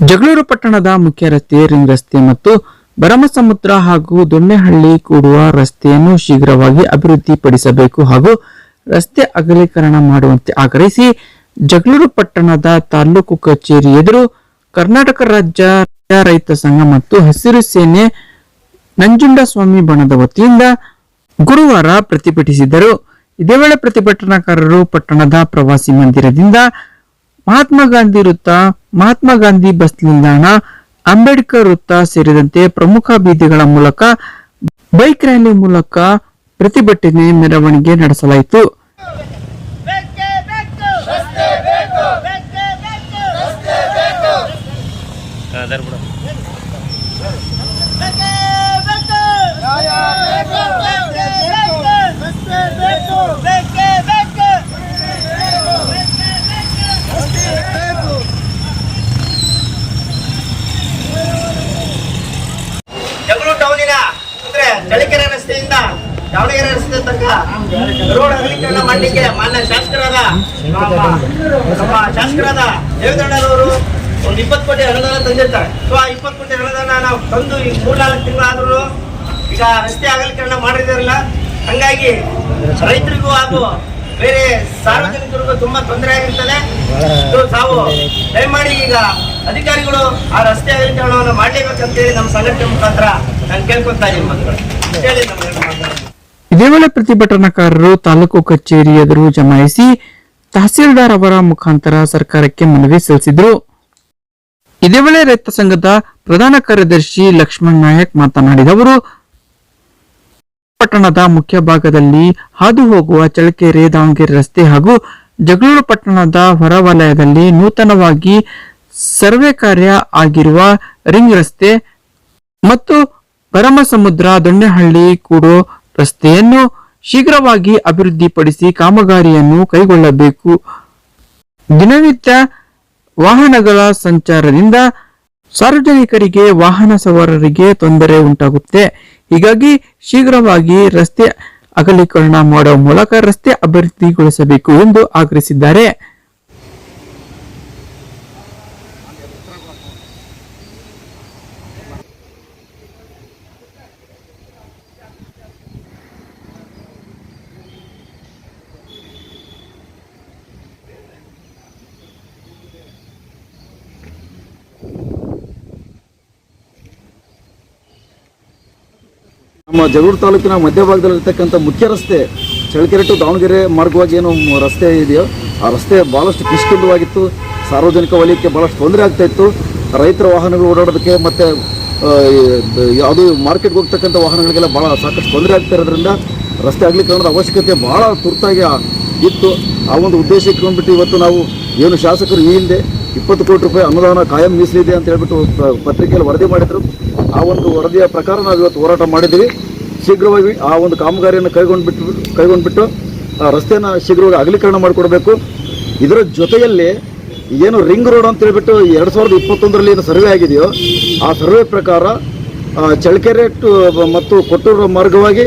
ಜಗಳೂರು ಪಟ್ಟಣದ ಮುಖ್ಯ ರಸ್ತೆ, ರಿಂಗ್ ರಸ್ತೆ ಮತ್ತು ಭರಮಸಮುದ್ರ ಹಾಗೂ ದೊಣ್ಣೆಹಳ್ಳಿ ಕೂಡುವ ರಸ್ತೆಯನ್ನು ಶೀಘ್ರವಾಗಿ ಅಭಿವೃದ್ಧಿಪಡಿಸಬೇಕು ಹಾಗೂ ರಸ್ತೆ ಅಗಲೀಕರಣ ಮಾಡುವಂತೆ ಆಗ್ರಹಿಸಿ ಜಗಳೂರು ಪಟ್ಟಣದ ತಾಲೂಕು ಕಚೇರಿ ಎದುರು ಕರ್ನಾಟಕ ರಾಜ್ಯ ರೈತ ಸಂಘ ಮತ್ತು ಹಸಿರು ಸೇನೆ ನಂಜುಂಡಸ್ವಾಮಿ ಬಣದ ವತಿಯಿಂದ ಗುರುವಾರ ಪ್ರತಿಭಟಿಸಿದರು. ಇದೇ ವೇಳೆ ಪ್ರತಿಭಟನಾಕಾರರು ಪಟ್ಟಣದ ಪ್ರವಾಸಿ ಮಂದಿರದಿಂದ ಮಹಾತ್ಮ ಗಾಂಧಿ ವೃತ್ತ ಮಹಾತ್ಮ ಗಾಂಧಿ ಬಸ್ ನಿಲ್ದಾಣ, ಅಂಬೇಡ್ಕರ್ ವೃತ್ತ ಸೇರಿದಂತೆ ಪ್ರಮುಖ ಬೀದಿಗಳ ಮೂಲಕ ಬೈಕ್ ರ್ಯಾಲಿ ಮೂಲಕ ಪ್ರತಿಭಟನೆ ಮೆರವಣಿಗೆ ನಡೆಸಲಾಯಿತು ಬೇಕೇ ಬೇಕು ರಸ್ತೆ ಬೇಕು ಬೇಕೇ ಬೇಕು ರಸ್ತೆ ಬೇಕು ಬೇಕೇ ಬೇಕು ನ್ಯಾಯ ಬೇಕು ರಸ್ತೆ ಬೇಕು ರಸ್ತೆ ಬೇಕು ಬೇಕೇ ಬೇಕು ಬೇಕೇ ಬೇಕು ರಸ್ತೆ ಬೇಕು ಜಗಳೂರು ಟೌನಿನ ಅಂದ್ರೆ ಚಳಿಕೆರೆ ರಸ್ತೆಯಿಂದ ದಾವಣಗೆರೆ ರಸ್ತೆ ತನಕ ರೋಡ್ ಅಗಲೀಕರಣ ಮಾಡಲಿಕ್ಕೆ ಮಾನ್ಯ ಶಾಸಕರಾದ ನಮ್ಮ ಶಾಸಕರಾದ ದೇವೇಗೌಡರವರು ಒಂದು ಇಪ್ಪತ್ತು ಕೋಟಿ ಅನುದಾನ ತಂದಿರ್ತಾರೆ. ಸೊ, ಆ ಇಪ್ಪತ್ತು ಕೋಟಿ ಅನುದಾನ ನಾವು ತಂದು ಈ ಮೂರ್ನಾಲ್ಕು ತಿಂಗಳಾದ್ರೂ ಈಗ ರಸ್ತೆ ಅಗಲೀಕರಣ ಮಾಡಿದಿರಲ್ಲ ಹಂಗಾಗಿ ರೈತರಿಗೂ ಹಾಗೂ ಬೇರೆ ಸಾರ್ವಜನಿಕರಿಗೂ ತುಂಬಾ ತೊಂದರೆ ಆಗಿರ್ತದೆ ತಾವು ದಯಮಾಡಿ ಈಗ ಅಧಿಕಾರಿಗಳು ಆ ರಸ್ತೆ ಅಗಲೀಕರಣವನ್ನು ಮಾಡಲೇಬೇಕಂತೇಳಿ ನಮ್ಮ ಸಂಘಟನೆ ಮುಖಾಂತರ ನಾನು ಕೇಳ್ಕೊತಾ ಇದ್ದೀನಿ ಮಕ್ಕಳು. ಹೇಳಿ ನಮ್ಮ. ಇದೇ ವೇಳೆ ಪ್ರತಿಭಟನಾಕಾರರು ತಾಲೂಕು ಕಚೇರಿ ಎದುರು ಜಮಾಯಿಸಿ ತಹಸೀಲ್ದಾರ್ ಅವರ ಮುಖಾಂತರ ಸರ್ಕಾರಕ್ಕೆ ಮನವಿ ಸಲ್ಲಿಸಿದರು. ಇದೇ ವೇಳೆ ರೈತ ಸಂಘದ ಪ್ರಧಾನ ಕಾರ್ಯದರ್ಶಿ ಲಕ್ಷ್ಮಣ್ ನಾಯಕ್ ಮಾತನಾಡಿದವರು, ಪಟ್ಟಣದ ಮುಖ್ಯ ಭಾಗದಲ್ಲಿ ಹಾದು ಹೋಗುವ ಚಳಕೆರೆ ದಾವಣಗೆರೆ ರಸ್ತೆ ಹಾಗೂ ಜಗಳೂರು ಪಟ್ಟಣದ ಹೊರವಲಯದಲ್ಲಿ ನೂತನವಾಗಿ ಸರ್ವೆ ಕಾರ್ಯ ಆಗಿರುವ ರಿಂಗ್ ರಸ್ತೆ ಮತ್ತು ಪರಮಸಮುದ್ರ, ದೊಣ್ಣೆಹಳ್ಳಿ, ಕೂಡೋ ರಸ್ತೆಯನ್ನು ಶೀಘ್ರವಾಗಿ ಅಭಿವೃದ್ಧಿಪಡಿಸಿ ಕಾಮಗಾರಿಯನ್ನು ಕೈಗೊಳ್ಳಬೇಕು. ದಿನನಿತ್ಯ ವಾಹನಗಳ ಸಂಚಾರದಿಂದ ಸಾರ್ವಜನಿಕರಿಗೆ ವಾಹನ ಸವಾರರಿಗೆ ತೊಂದರೆ ಉಂಟಾಗುತ್ತೆ. ಹೀಗಾಗಿ ಶೀಘ್ರವಾಗಿ ರಸ್ತೆ ಅಗಲೀಕರಣ ಮಾಡುವ ಮೂಲಕ ರಸ್ತೆ ಅಭಿವೃದ್ಧಿಗೊಳಿಸಬೇಕು ಎಂದು ಆಗ್ರಹಿಸಿದ್ದಾರೆ. ನಮ್ಮ ಜಗಳೂರು ತಾಲೂಕಿನ ಮಧ್ಯಭಾಗದಲ್ಲಿರ್ತಕ್ಕಂಥ ಮುಖ್ಯ ರಸ್ತೆ ಚಳ್ಳಕೆರೆ ಟು ದಾವಣಗೆರೆ ಮಾರ್ಗವಾಗಿ ಏನು ರಸ್ತೆ ಇದೆಯೋ, ಆ ರಸ್ತೆ ಭಾಳಷ್ಟು ಕಿಷ್ಕಿಂದವಾಗಿತ್ತು ಸಾರ್ವಜನಿಕ ವಲಯಕ್ಕೆ ಭಾಳಷ್ಟು ತೊಂದರೆ ಆಗ್ತಾ ಇತ್ತು. ರೈತರ ವಾಹನಗಳು ಓಡಾಡೋದಕ್ಕೆ ಮತ್ತು ಯಾವುದು ಮಾರ್ಕೆಟ್ಗೆ ಹೋಗ್ತಕ್ಕಂಥ ವಾಹನಗಳಿಗೆಲ್ಲ ಭಾಳ ಸಾಕಷ್ಟು ತೊಂದರೆ ಆಗ್ತಾ ಇರೋದ್ರಿಂದ ರಸ್ತೆ ಅಗಲೀಕರಣದ ಅವಶ್ಯಕತೆ ಭಾಳ ತುರ್ತಾಗಿ ಇತ್ತು. ಆ ಒಂದು ಉದ್ದೇಶಕ್ಕೆ ಬಂದುಬಿಟ್ಟು ಇವತ್ತು ನಾವು ಏನು ಶಾಸಕರು ಈ ಹಿಂದೆ ಇಪ್ಪತ್ತು ಕೋಟಿ ರೂಪಾಯಿ ಅನುದಾನ ಕಾಯಂ ಮೀಸಲಿದೆ ಅಂತ ಹೇಳ್ಬಿಟ್ಟು ಪತ್ರಿಕೆಯಲ್ಲಿ ವರದಿ ಮಾಡಿದ್ರು. ಆ ಒಂದು ವರದಿಯ ಪ್ರಕಾರ ನಾವು ಇವತ್ತು ಹೋರಾಟ ಮಾಡಿದ್ದೀವಿ. ಶೀಘ್ರವಾಗಿ ಆ ಒಂದು ಕಾಮಗಾರಿಯನ್ನು ಕೈಗೊಂಡ್ಬಿಟ್ಟು ಕೈಗೊಂಡ್ಬಿಟ್ಟು, ಆ, ರಸ್ತೆಯನ್ನು ಶೀಘ್ರವಾಗಿ ಅಗಲೀಕರಣ ಮಾಡಿಕೊಡಬೇಕು. ಇದರ ಜೊತೆಯಲ್ಲಿ ಏನು ರಿಂಗ್ ರೋಡ್ ಅಂತ ಹೇಳ್ಬಿಟ್ಟು ಎರಡು ಸಾವಿರದ ಇಪ್ಪತ್ತೊಂದರಲ್ಲಿ ಏನು ಸರ್ವೆ ಆಗಿದೆಯೋ, ಆ ಸರ್ವೆ ಪ್ರಕಾರ ಚಳ್ಳಕೆರೆ ಟು, ಮತ್ತು ಕೊಟ್ಟೂರು ಮಾರ್ಗವಾಗಿ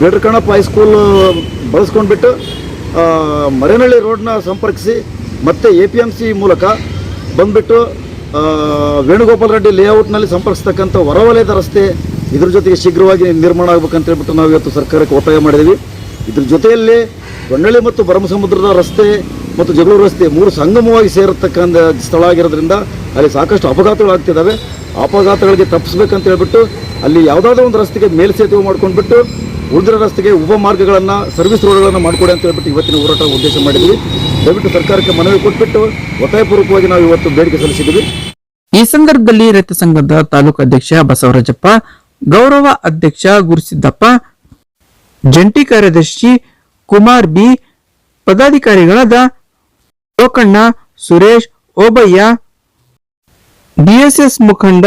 ಬೇಡ್ರಕಣ್ಣಪ್ಪ ಹೈಸ್ಕೂಲ್ ಬಳಸ್ಕೊಂಡ್ಬಿಟ್ಟು ಮರೇನಹಳ್ಳಿ ರೋಡ್ನ ಸಂಪರ್ಕಿಸಿ, ಮತ್ತೆ ಎ ಪಿ ಎಂ ಸಿ ಮೂಲಕ ಬಂದ್ಬಿಟ್ಟು ವೇಣುಗೋಪಾಲ ರೆಡ್ಡಿ ಲೇಔಟ್ನಲ್ಲಿ ಸಂಪರ್ಕಿಸ್ತಕ್ಕಂಥ ಹೊರವಲಯದ ರಸ್ತೆ ಇದ್ರ ಜೊತೆಗೆ ಶೀಘ್ರವಾಗಿ ನಿರ್ಮಾಣ ಆಗ್ಬೇಕಂತ ಹೇಳ್ಬಿಟ್ಟು ನಾವು ಇವತ್ತು ಸರ್ಕಾರಕ್ಕೆ ಒತ್ತಾಯ ಮಾಡಿದ್ದೀವಿ. ಇದ್ರ ಜೊತೆಯಲ್ಲಿ ಹೊನ್ನಳ್ಳಿ ಮತ್ತು ಬ್ರಹ್ಮಸಮುದ್ರದ ರಸ್ತೆ ಮತ್ತು ಜಗಳೂರು ರಸ್ತೆ ಮೂರು ಸಂಗಮವಾಗಿ ಸೇರತಕ್ಕಂಥ ಸ್ಥಳ ಆಗಿರೋದ್ರಿಂದ ಅಲ್ಲಿ ಸಾಕಷ್ಟು ಅಪಘಾತಗಳು ಆಗ್ತಿದ್ದಾವೆ. ಅಪಘಾತಗಳಿಗೆ ತಪ್ಪಿಸ್ಬೇಕಂತ ಹೇಳ್ಬಿಟ್ಟು ಅಲ್ಲಿ ಯಾವುದಾದ್ರೂ ಒಂದು ರಸ್ತೆಗೆ ಮೇಲ್ಸೇತುವೆ ಮಾಡ್ಕೊಂಡ್ಬಿಟ್ಟು ಉಳಿದಿರೋ ರಸ್ತೆಗೆ ಉಪ ಮಾರ್ಗಗಳನ್ನು ಸರ್ವಿಸ್ ರೋಡ್ಗಳನ್ನು ಮಾಡಿಕೊಡಿ ಅಂತ ಹೇಳ್ಬಿಟ್ಟು ಇವತ್ತಿನ ಹೋರಾಟ ಉದ್ದೇಶ ಮಾಡಿದ್ವಿ ದಯವಿಟ್ಟು ಸರ್ಕಾರಕ್ಕೆ ಮನವಿ ಕೊಟ್ಬಿಟ್ಟು ಒತ್ತಾಯಪೂರ್ವಕವಾಗಿ ನಾವು ಇವತ್ತು ಬೇಡಿಕೆ ಸಲ್ಲಿಸಿದ್ದೀವಿ. ಈ ಸಂದರ್ಭದಲ್ಲಿ ರೈತ ಸಂಘದ ತಾಲೂಕು ಅಧ್ಯಕ್ಷ ಬಸವರಾಜಪ್ಪ ಗೌರವ ಅಧ್ಯಕ್ಷ ಗುರುಸಿದ್ದಪ್ಪ ಜಂಟಿ ಕಾರ್ಯದರ್ಶಿ ಕುಮಾರ್ ಬಿ ಪದಾಧಿಕಾರಿಗಳಾದ ಲೋಕಣ್ಣ ಸುರೇಶ್ ಓಬಯ್ಯ ಬಿಎಸ್ಎಸ್ ಮುಖಂಡ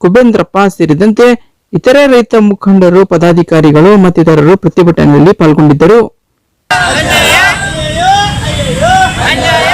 ಕುಬೇಂದ್ರಪ್ಪ ಸೇರಿದಂತೆ ಇತರೆ ರೈತ ಮುಖಂಡರು ಪದಾಧಿಕಾರಿಗಳು ಮತ್ತಿತರರು ಪ್ರತಿಭಟನೆಯಲ್ಲಿ ಪಾಲ್ಗೊಂಡಿದ್ದರು. Anjay.